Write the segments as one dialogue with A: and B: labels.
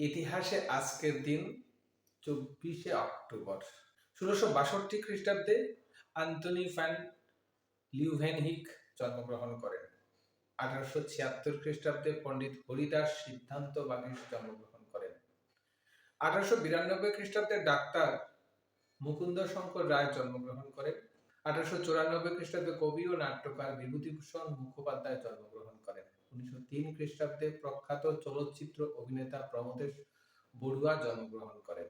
A: ইতিহাসে আজকের দিন চব্বিশে অক্টোবর। ষোলোশো বাষট্টি খ্রিস্টাব্দে আন্তনি ফ্যান লিউভেনহিক জন্মগ্রহণ করেন। আঠারোশো ছিয়াত্তর খ্রিস্টাব্দে পণ্ডিত হরিদাস সিদ্ধান্ত বাগীশ জন্মগ্রহণ করেন। আঠারোশো বিরানব্বই খ্রিস্টাব্দে ডাক্তার মুকুন্দ শঙ্কর রায় জন্মগ্রহণ করেন। আঠারোশো চুরানব্বই খ্রিস্টাব্দে কবি ও নাট্যকার বিভূতিভূষণ মুখোপাধ্যায় জন্মগ্রহণ করেন। তিন খ্রিস্টাব্দে প্রখ্যাত চলচ্চিত্র অভিনেতা প্রমোদেশ বড়ুয়া জন্মগ্রহণ করেন।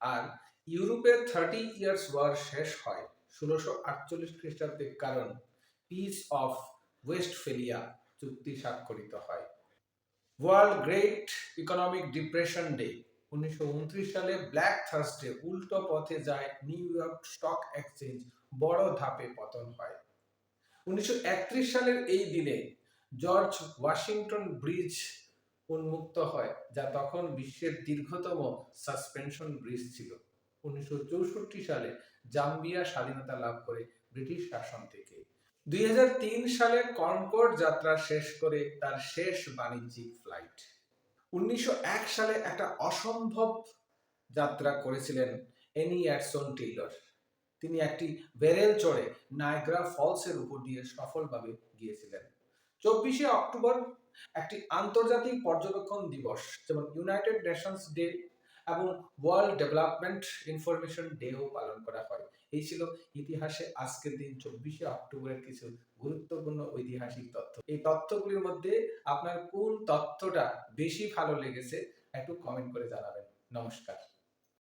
A: আর ইউরোপের থার্টি ইয়ার্স ওয়ার শেষ হয় ষোলোশো আটচল্লিশ খ্রিস্টাব্দে কারণ পিস অফ ওয়েস্টফেলিয়া চুক্তি স্বাক্ষরিত হয়। World great economic depression day উনিশশো উনত্রিশ সালে ব্ল্যাক থার্সডে উল্টো পথে যায় নিউ ইয়র্ক স্টক এক্সচেঞ্জ বড় ধাপে পতন হয়। উনিশশো একত্রিশ সালের এই দিনে জর্জ ওয়াশিংটন ব্রিজ উন্মুক্ত হয়, যা তখন বিশ্বের দীর্ঘতম সাসপেনশন ব্রিজ ছিল। উনিশশো সালে জাম্বিয়া স্বাধীনতা লাভ করে ব্রিটিশ শাসন থেকে। দুই সালে কনকর্ড যাত্রা শেষ করে তার শেষ বাণিজ্যিক ফ্লাইট। উনিশশো এক সালে একটা অসম্ভব যাত্রা করেছিলেন এনি অ্যাডসন টেইলর। তিনি একটি বেরেল চড়ে নায়গ্রা ফলসের উপর দিয়ে সফলভাবে গিয়েছিলেন। চব্বিশে অক্টোবর একটি আন্তর্জাতিক পর্যবেক্ষণ দিবস, যেমন ইউনাইটেড নেশনস ডে এবং ওয়ার্ল্ড ডেভেলপমেন্ট ইনফরমেশন ডেও পালন করা হয়। এই ছিল ইতিহাসে আজকের দিন, চব্বিশে অক্টোবরের কিছু গুরুত্বপূর্ণ ঐতিহাসিক তথ্য। এই তথ্যগুলির মধ্যে আপনার কোন তথ্যটা বেশি ভালো লেগেছে একটু কমেন্ট করে জানাবেন। নমস্কার।